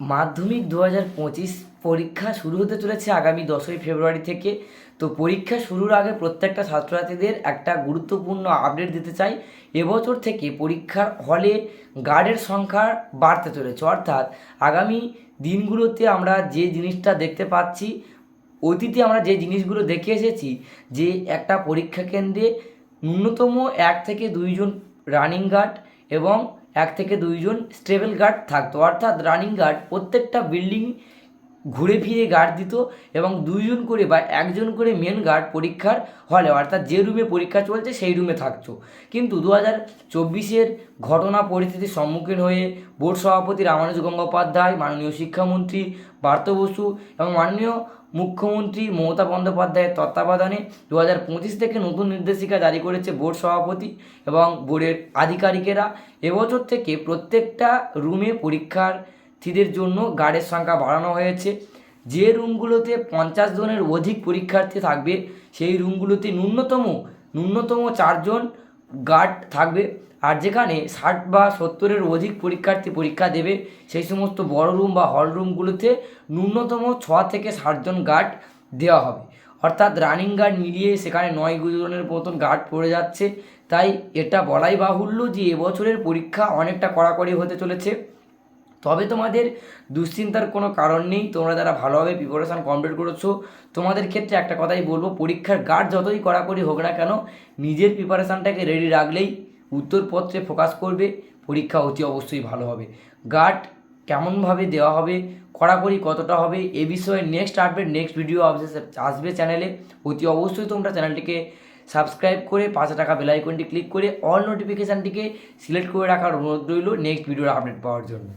মাধ্যমিক দু হাজার পঁচিশ পরীক্ষা শুরু হতে চলেছে আগামী দশই ফেব্রুয়ারি থেকে। তো পরীক্ষা শুরুর আগে প্রত্যেকটা ছাত্রছাত্রীদের একটা গুরুত্বপূর্ণ আপডেট দিতে চাই। এবছর থেকে পরীক্ষার হলে গার্ডের সংখ্যা বাড়তে চলেছে। অর্থাৎ আগামী দিনগুলোতে আমরা যে জিনিসটা দেখতে পাচ্ছি, অতীতে আমরা যে জিনিসগুলো দেখে এসেছি, যে একটা পরীক্ষা কেন্দ্রে ন্যূনতম এক থেকে দুইজন রানিং গার্ড এবং এক থেকে দুইজন স্টেবল গার্ড থাকতো। অর্থাৎ রানিং গার্ড প্রত্যেকটা বিল্ডিং ঘুরে ফিরে গার্ড দিত এবং দুইজন করে বা একজন করে মেন গার্ড পরীক্ষার হলে, অর্থাৎ যে রুমে পরীক্ষা চলছে সেই রুমে থাকতো। কিন্তু দু হাজার চব্বিশের ঘটনা পরিস্থিতির সম্মুখীন হয়ে বোর্ড সভাপতি রামানুজ গঙ্গোপাধ্যায়, মাননীয় শিক্ষামন্ত্রী পার্থ বসু এবং মাননীয় মুখ্যমন্ত্রী মমতা বন্দ্যোপাধ্যায়ের তত্ত্বাবধানে দু হাজার পঁচিশ থেকে নতুন নির্দেশিকা জারি করেছে বোর্ড সভাপতি এবং বোর্ডের আধিকারিকেরা। এবছর থেকে প্রত্যেকটা রুমে পরীক্ষার্থীদের জন্য গার্ডের সংখ্যা বাড়ানো হয়েছে। যে রুমগুলোতে পঞ্চাশ জনের অধিক পরীক্ষার্থী থাকবে, সেই রুমগুলোতে ন্যূনতম ন্যূনতম চারজন গার্ড থাকবে। আর যেখানে ষাট বা সত্তরের অধিক পরীক্ষার্থী পরীক্ষা দেবে, সেই সমস্ত বড় রুম বা হল রুমগুলোতে ন্যূনতম ছ থেকে ষাটজন গার্ড দেওয়া হবে। অর্থাৎ রানিং গার্ড মিলিয়ে সেখানে নয় জনের মতন গার্ড পড়ে যাচ্ছে। তাই এটা বলাই বাহুল্য যে এবছরের পরীক্ষা অনেকটা কড়াকড়ি হতে চলেছে। তবে তোমাদের দুশ্চিন্তার কোনো কারণ নেই। তোমরা যারা ভালোভাবে প্রিপারেশান কমপ্লিট করেছ, তোমাদের ক্ষেত্রে একটা কথাই বলব, পরীক্ষার গার্ড যতই কড়াকড়ি হোক না কেন, নিজের প্রিপারেশানটাকে রেডি রাখলেই উত্তরপত্রে ফোকাস করবে, পরীক্ষা অতি অবশ্যই ভালো হবে। গার্ড কেমনভাবে দেওয়া হবে, কড়াকড়ি কতটা হবে, এ বিষয়ে নেক্সট আপডেট নেক্সট ভিডিও আসবে চ্যানেলে অতি অবশ্যই তোমরা চ্যানেলটিকে সাবস্ক্রাইব করে পাঁচ টাকা বেল আইকনটি ক্লিক করে অল নোটিফিকেশানটিকে সিলেক্ট করে রাখার অনুরোধ রইল নেক্সট ভিডিওর আপডেট পাওয়ার জন্য।